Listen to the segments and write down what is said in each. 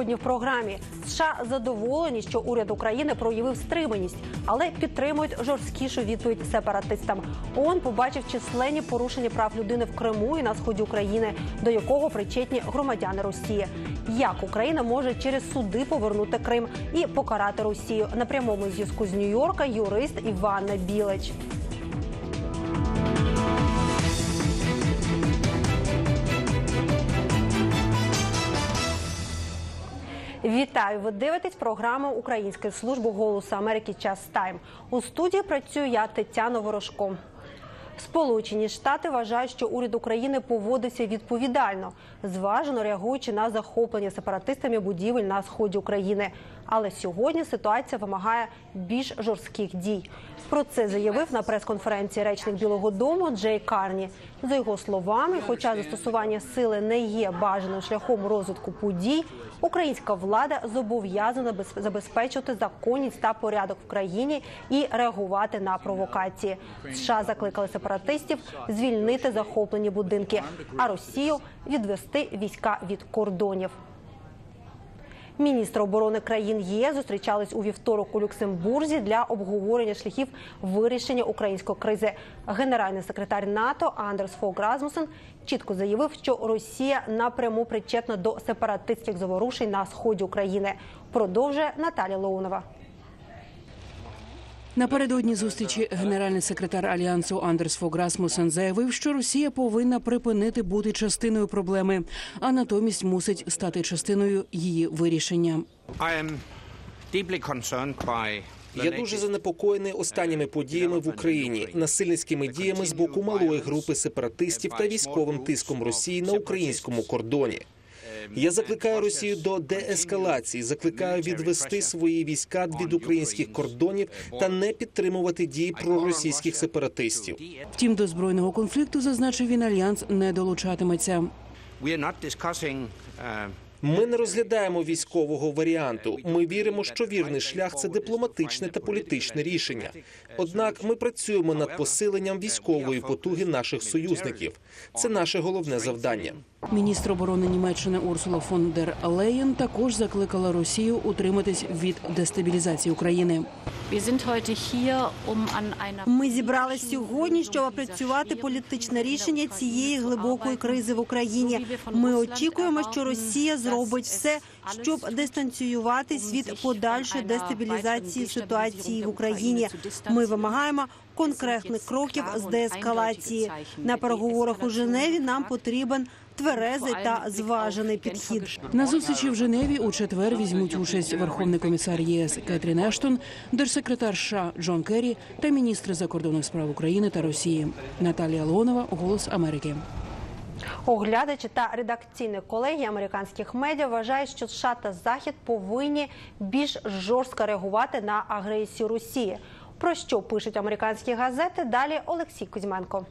Сьогодні в програмі США задоволені, що уряд України проявив стриманість, але підтримують жорсткішу відповідь сепаратистам. ООН побачив численні порушення прав людини в Криму і на сході України, до якого причетні громадяни Росії. Як Україна може через суди повернути Крим і покарати Росію на прямому зв'язку з Нью-Йорка юрист Івана Білич. Вітаю! Ви дивитесь програму Української служби голосу Америки Час Тайм. У студії працюю я Тетяна Ворожко. Сполучені Штати вважають, що уряд України поводиться відповідально, зважено реагуючи на захоплення сепаратистами будівель на сході України. Але сьогодні ситуація вимагає більш жорстких дій. Про це заявив на прес-конференції речник Білого Дому Джей Карні. За його словами, хоча застосування сили не є бажаним шляхом розвитку подій, українська влада зобов'язана без- забезпечити законність та порядок в країні і реагувати на провокації. США закликали сепаратистів звільнити захоплені будинки, а Росію відвести війська від кордонів. Міністри оборони країн ЄС зустрічались у вівторок у Люксембурзі для обговорення шляхів вирішення української кризи. Генеральний секретар НАТО Андерс Фог Расмусен чітко заявив, що Росія напряму причетна до сепаратистських заворушень на сході України. Продовжує Наталя Лоунова. Напередодні зустрічі генеральний секретар альянсу Андерс Фог Расмусен заявив, що Росія повинна припинити бути частиною проблеми, а натомість мусить стати частиною її вирішення. Я дуже занепокоєний останніми подіями в Україні, насильницькими діями з боку малої групи сепаратистів та військовим тиском Росії на українському кордоні. Я закликаю Росію до деескалації, закликаю відвести свої війська від українських кордонів та не підтримувати дії проросійських сепаратистів. Втім, до збройного конфлікту зазначив він альянс не долучатиметься. Uh, Ми не розглядаємо військового варіанту. Ми віримо, що вірний шлях це дипломатичне та політичне рішення. Однак ми працюємо над посиленням військової потуги наших союзників. Це наше головне завдання. Міністр оборони Німеччини Урсула фон дер Леєн також закликала Росію утриматись від дестабілізації України. Um Ми зібралися сьогодні, щоб опрацювати політичне рішення цієї глибокої кризи в Україні. Ми очікуємо, що Росія зробить все, щоб дистанціюватись від подальшої дестабілізації ситуації в Україні. Ми вимагаємо конкретних кроків з деескалації. На переговорах у Женеві нам потрібен тверезий та зважений підхід. На зустрічі в Женеві у четвер візьмуть участь Верховний комісар ЄС Кетрін Ештон, держсекретар США Джон Керрі та міністри закордонних справ України та Росії. Наталія Леонова, Голос Америки. Оглядачі та редакційні колеги американських медіа вважають, що США та Захід повинні більш жорстко реагувати на агресію Росії. Про що пишуть американські газети? Далі Олексій Кузьменко.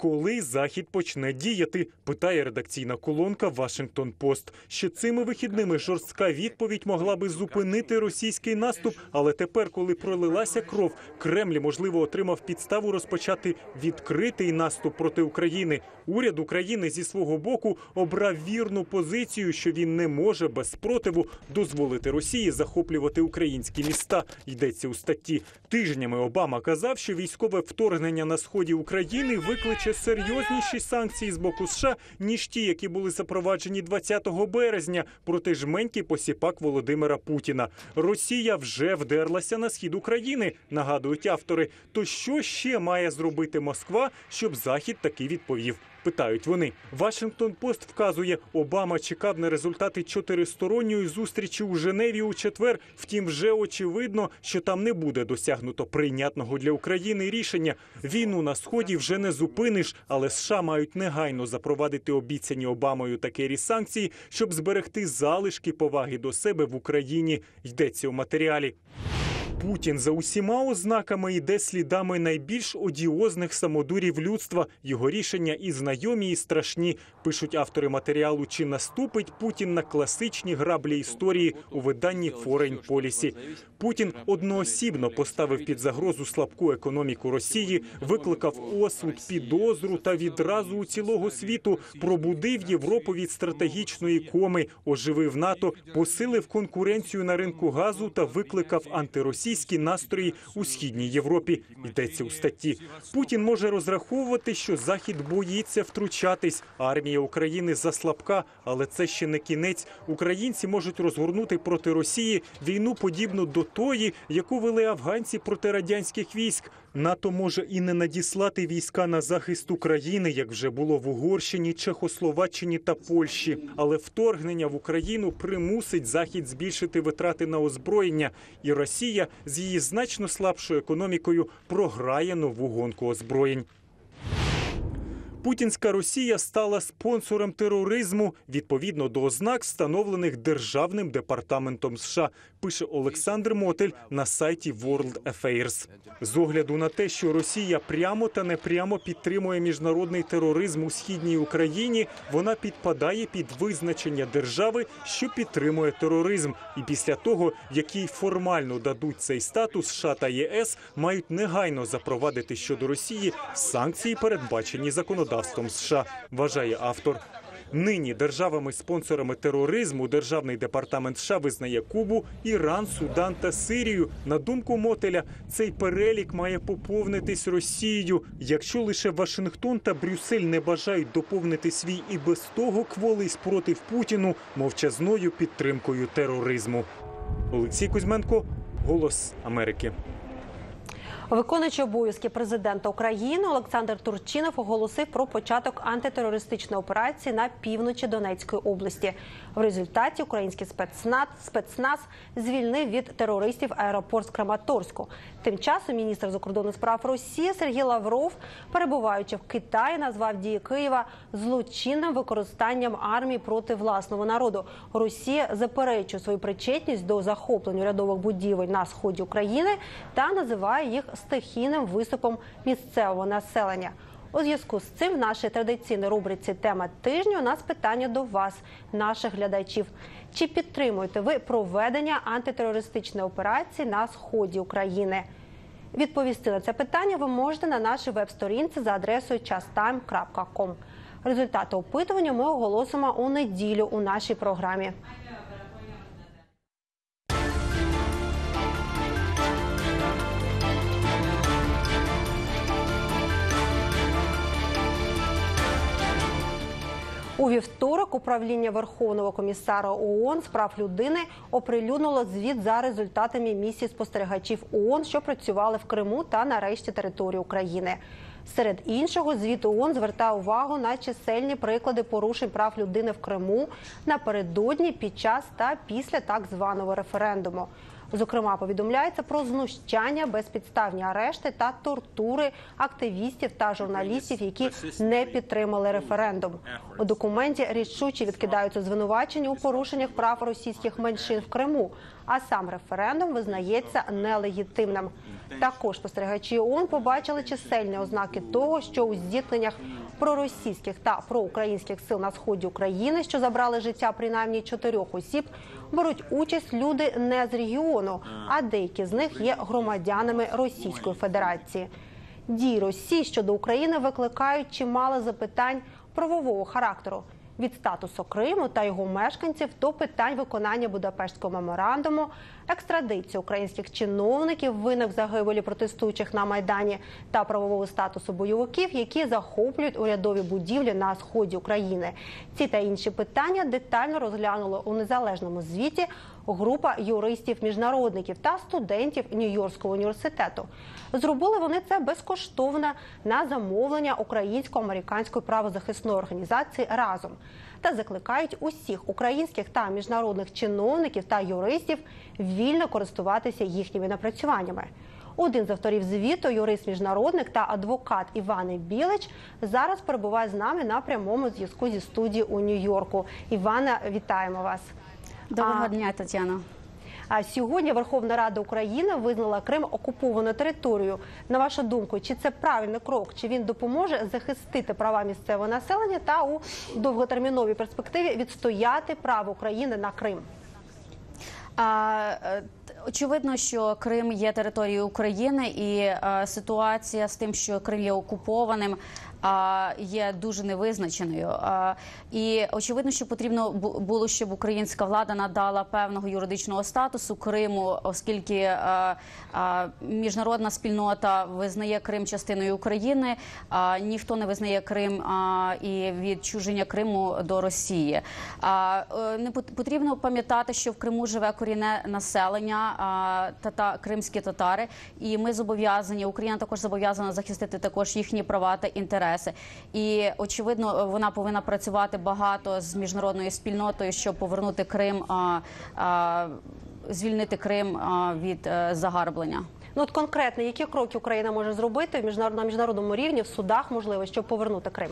Коли захід почне діяти, питає редакційна колонка Вашингтон Пост. Ще цими вихідними жорстка відповідь могла би зупинити російський наступ. Але тепер, коли пролилася кров, Кремль можливо отримав підставу розпочати відкритий наступ проти України. Уряд України зі свого боку обрав вірну позицію, що він не може без спротиву дозволити Росії захоплювати українські міста. Йдеться у статті. Тижнями Обама казав, що військове вторгнення на сході України викличе серйозніші санкції з боку США ніж ті, які були запроваджені 20 березня проти жменьки посіпак Володимира Путіна. Росія вже вдерлася на схід України, нагадують автори. То що ще має зробити Москва, щоб Захід таки відповів? Питають вони. Вашингтон Пост вказує, Обама чекав на результати чотиристоронньої зустрічі у Женеві у четвер. Втім, вже очевидно, що там не буде досягнуто прийнятного для України рішення. Війну на сході вже не зупиниш, але США мають негайно запровадити обіцяні Обамою та Керрі санкції, щоб зберегти залишки поваги до себе в Україні. Йдеться у матеріалі. Путін за усіма ознаками йде слідами найбільш одіозних самодурів людства. Його рішення і знайомі, і страшні. Пишуть автори матеріалу. Чи наступить Путін на класичні граблі історії у виданні Foreign Policy. Путін одноосібно поставив під загрозу слабку економіку Росії, викликав осуд, підозру та відразу у цілого світу пробудив Європу від стратегічної коми, оживив НАТО, посилив конкуренцію на ринку газу та викликав антиросійські настрої у східній Європі. Йдеться у статті. Путін може розраховувати, що Захід боїться втручатись. Армія України заслабка, але це ще не кінець. Українці можуть розгорнути проти Росії війну подібну до тої, яку вели афганці проти радянських військ. НАТО може і не надіслати війська на захист України, як вже було в Угорщині, Чехословаччині та Польщі. Але вторгнення в Україну примусить Захід збільшити витрати на озброєння, і Росія з її значно слабшою економікою програє нову гонку озброєнь. Путінська Росія стала спонсором тероризму відповідно до ознак, встановлених Державним департаментом США, пише Олександр Мотель на сайті World Affairs. З огляду на те, що Росія прямо та непрямо підтримує міжнародний тероризм у східній Україні, вона підпадає під визначення держави, що підтримує тероризм. І після того, як їй формально дадуть цей статус, США та ЄС мають негайно запровадити щодо Росії санкції, передбачені законодавством США, вважає автор. Нині державами-спонсорами тероризму Державний департамент США визнає Кубу, Іран, Судан та Сирію. На думку Мотеля, цей перелік має поповнитись Росією. Якщо лише Вашингтон та Брюссель не бажають доповнити свій і без того кволий спротив Путіну мовчазною підтримкою тероризму. Олексій Кузьменко, Голос Америки. Виконуючий обов'язки президента України Олександр Турчинов оголосив про початок антитерористичної операції на півночі Донецької області. В результаті український спецназ, спецназ звільнив від терористів аеропорт з Краматорську. Тим часом міністр закордонних справ Росії Сергій Лавров, перебуваючи в Китаї, назвав дії Києва злочинним використанням армії проти власного народу. Росія заперечує свою причетність до захоплення урядових будівель на сході України та називає їх стихійним виступом місцевого населення. У зв'язку з цим в нашій традиційній рубриці Тема тижню у нас питання до вас, наших глядачів. Чи підтримуєте ви проведення антитерористичної операції на сході України? Відповісти на це питання ви можете на нашій веб-сторінці за адресою chastime.com. Результати опитування ми оголосимо у неділю у нашій програмі. У вівторок управління Верховного комісара ООН з прав людини оприлюднило звіт за результатами місії спостерігачів ООН, що працювали в Криму та на решті території України. Серед іншого, звіт ООН звертає увагу на чисельні приклади порушень прав людини в Криму напередодні, під час та після так званого референдуму. Зокрема, повідомляється про знущання, безпідставні арешти та тортури активістів та журналістів, які не підтримали референдум. У документі рішуче відкидаються звинувачення у порушеннях прав російських меншин в Криму, а сам референдум визнається нелегітимним. Також спостерігачі ООН побачили чисельні ознаки того, що у зіткненнях проросійських та проукраїнських сил на сході України, що забрали життя принаймні чотирьох осіб, беруть участь люди не з регіону, а деякі з них є громадянами Російської Федерації. Дії Росії щодо України викликають чимало запитань правового характеру. Від статусу Криму та його мешканців до питань виконання Будапештського меморандуму, екстрадиції українських чиновників, винних загибелі протестуючих на майдані та правового статусу бойовиків, які захоплюють урядові будівлі на сході України. Ці та інші питання детально розглянуло у незалежному звіті група юристів-міжнародників та студентів Нью-Йоркського університету. Зробили вони це безкоштовно на замовлення українсько-американської правозахисної організації разом та закликають усіх українських та міжнародних чиновників та юристів вільно користуватися їхніми напрацюваннями. Один з авторів звіту, юрист-міжнародник та адвокат Іван Білич, зараз перебуває з нами на прямому зв'язку зі студії у Нью-Йорку. Івана, вітаємо вас. Доброго А- дня, Тетяно. А сьогодні Верховна Рада України визнала Крим окупованою територією. На вашу думку, чи це правильний крок? Чи він допоможе захистити права місцевого населення та у довготерміновій перспективі відстояти право України на Крим? А, е, Очевидно, що Крим є територією України, і е, ситуація з тим, що Крим є окупованим, є дуже невизначеною. І очевидно, що потрібно було, щоб українська влада надала певного юридичного статусу Криму, оскільки міжнародна спільнота визнає Крим частиною України, а ніхто не визнає Крим і відчуження Криму до Росії. Е, Не потрібно пам'ятати, що в Криму живе корінне населення, тата кримські татари, і ми зобов'язані. Україна також зобов'язана захистити також їхні права та інтереси. І очевидно, вона повинна працювати багато з міжнародною спільнотою, щоб повернути Крим, звільнити Крим від е, загарблення. Ну от конкретно, які кроки Україна може зробити в міжнарод- на міжнародному рівні в судах, можливо, щоб повернути Крим?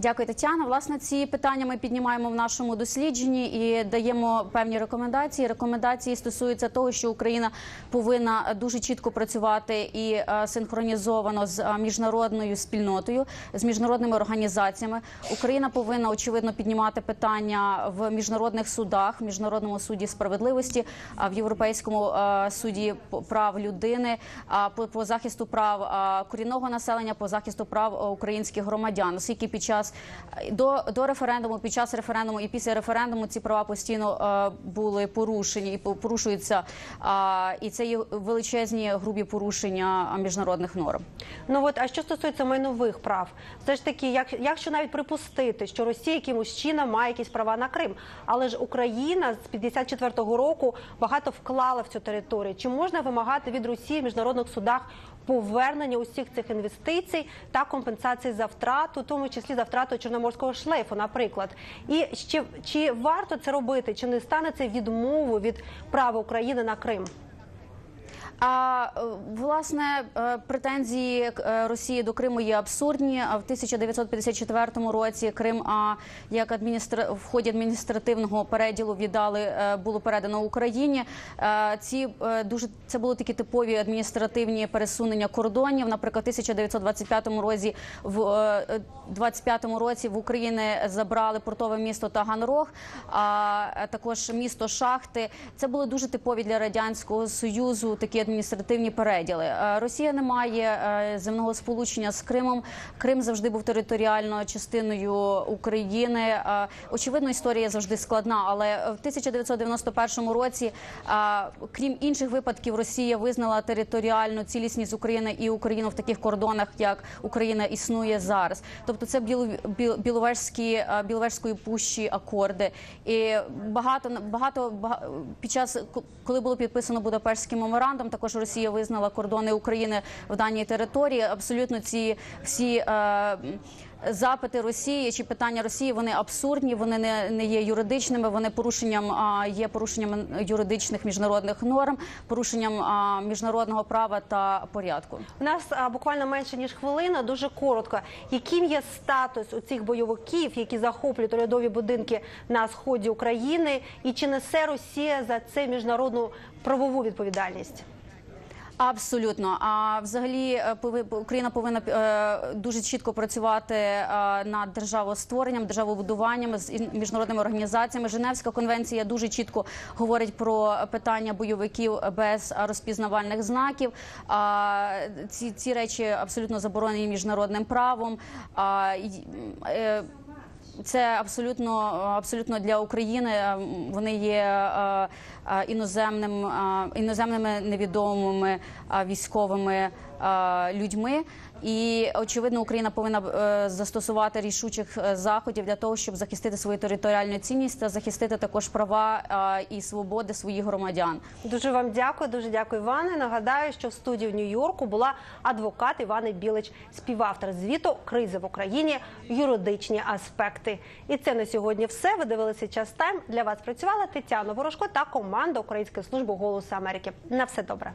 Дякую, Тетяна. Власне, ці питання ми піднімаємо в нашому дослідженні і даємо певні рекомендації. Рекомендації стосуються того, що Україна повинна дуже чітко працювати і е, синхронізовано з е, міжнародною спільнотою, з міжнародними організаціями. Україна повинна очевидно піднімати питання в міжнародних судах, в міжнародному суді справедливості, в європейському е, суді прав людини, по, захисту прав корінного населення, по захисту прав українських громадян, оскільки під час е, до, до референдуму, під час референдуму і після референдуму ці права постійно е, були порушені і порушуються. А, і це є величезні грубі порушення е, міжнародних норм. Ну от а що стосується майнових прав, все ж таки, як якщо навіть припустити, що Росія якимось чином має якісь права на Крим, але ж Україна з 54-го року багато вклала в цю територію. Чи можна вимагати від Росії в міжнародних судах повернення усіх цих інвестицій та компенсації за втрату, тому числі за втрату чорноморського шлейфу, наприклад, і ще чи варто це робити, чи не стане це відмовою від права України на Крим? А е, власне е, претензії е, Росії до Криму є абсурдні. А в 1954 році Крим, а як адміністра... в ході адміністративного переділу віддали було передано Україні. Ці дуже це були такі типові адміністративні пересунення кордонів. Наприклад, в 1925 році в е, 25-му році в Україні забрали портове місто Таганрог, а також місто Шахти. Це були дуже типові для радянського союзу такі адміністративні переділи. Е, Росія не має е, земного сполучення з Кримом. Крим завжди був територіально частиною України. Е, Очевидно, історія завжди складна, але в 1991 році, крім інших випадків, Росія визнала територіальну цілісність України і Україну в таких кордонах, як Україна існує зараз. Тобто, це біло, біл, біловежські біловежської пущі акорди. І багато багато бага- під час коли було підписано Будапештський меморандум, також Росія визнала кордони України в даній території. Абсолютно ці всі. Е, Запити Росії чи питання Росії вони абсурдні, вони не, не є юридичними. Вони порушенням а, є порушенням юридичних міжнародних норм, порушенням а, міжнародного права та порядку. У нас а, буквально менше ніж хвилина, дуже коротко. Яким є статус у цих бойовиків, які захоплюють урядові будинки на сході України, і чи несе Росія за це міжнародну правову відповідальність? Абсолютно. А взагалі е, Україна повинна е, дуже чітко працювати е, над державостворенням, державобудуванням з міжнародними організаціями. Женевська конвенція дуже чітко говорить про питання бойовиків без розпізнавальних знаків. Ці, ці речі абсолютно заборонені міжнародним правом. Це абсолютно абсолютно для України. Вони є е, е, іноземним е, іноземними невідомими військовими людьми. І очевидно, Україна повинна е, застосувати рішучих е, заходів для того, щоб захистити свою територіальну цінність та захистити також права е, і свободи своїх громадян. Дуже вам дякую, дуже дякую, Іване. Нагадаю, що в студії в Нью-Йорку була адвокат Іван Білич, співавтор звіту Кризи в Україні, юридичні аспекти. І це на сьогодні все. Ви дивилися час тайм. Для вас працювала Тетяна Ворожко та команда Української служби голосу Америки. На все добре.